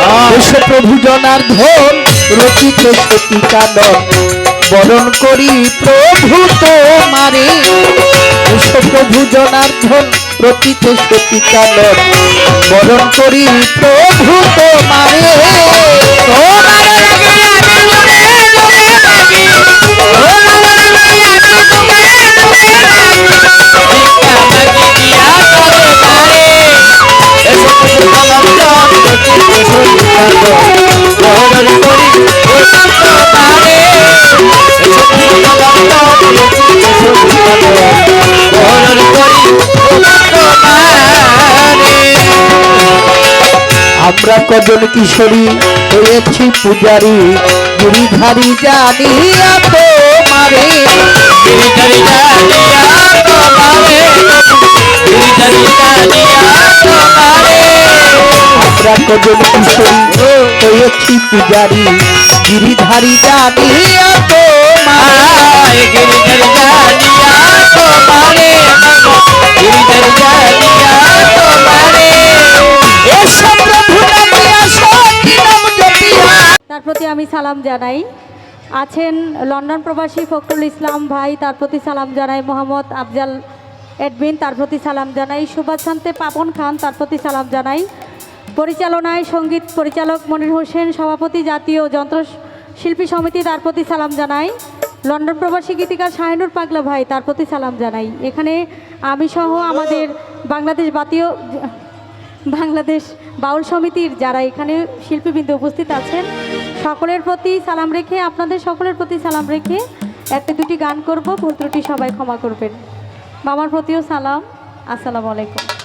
দেশ প্রভু জনার ধন, রচিত সতীকানন বরণ করি প্রভু তোমারে। সে প্রভু জনার ধন, রচিত সতীকানন বরণ করি প্রভু তোমারে। আমরা কজন কিশোরী হয়েছি পূজারি গিরিধারী জানিয়া তোমারে আমরা কজন কিশোরী হয়েছি পূজারি গিরিধারী জানিয়া তোমারে এসব সালাম জানাই। আছেন লন্ডন প্রবাসী ফখরুল ইসলাম ভাই, তার প্রতি সালাম জানাই। মোহাম্মদ আফজাল এডমিন, তার প্রতি সালাম জানাই। সুভাষ শান্তে পাপন খান, তার প্রতি সালাম জানাই। পরিচালনায় সংগীত পরিচালক মনির হোসেন, সভাপতি জাতীয় যন্ত্র শিল্পী সমিতি, তার প্রতি সালাম জানাই। লন্ডন প্রবাসী গীতিকার শাহিনুর পাগলা ভাই, তার প্রতি সালাম জানাই। এখানে আমি সহ আমাদের বাংলাদেশ জাতীয় বাংলাদেশ বাউল সমিতির যারা এখানে শিল্পীবৃন্দ উপস্থিত আছেন, সকলের প্রতি সালাম রেখে, আপনাদের সকলের প্রতি সালাম রেখে একটা দুটি গান করব। ভুল সবাই ক্ষমা করবেন। বাবার প্রতিও সালাম। আসসালামু আলাইকুম।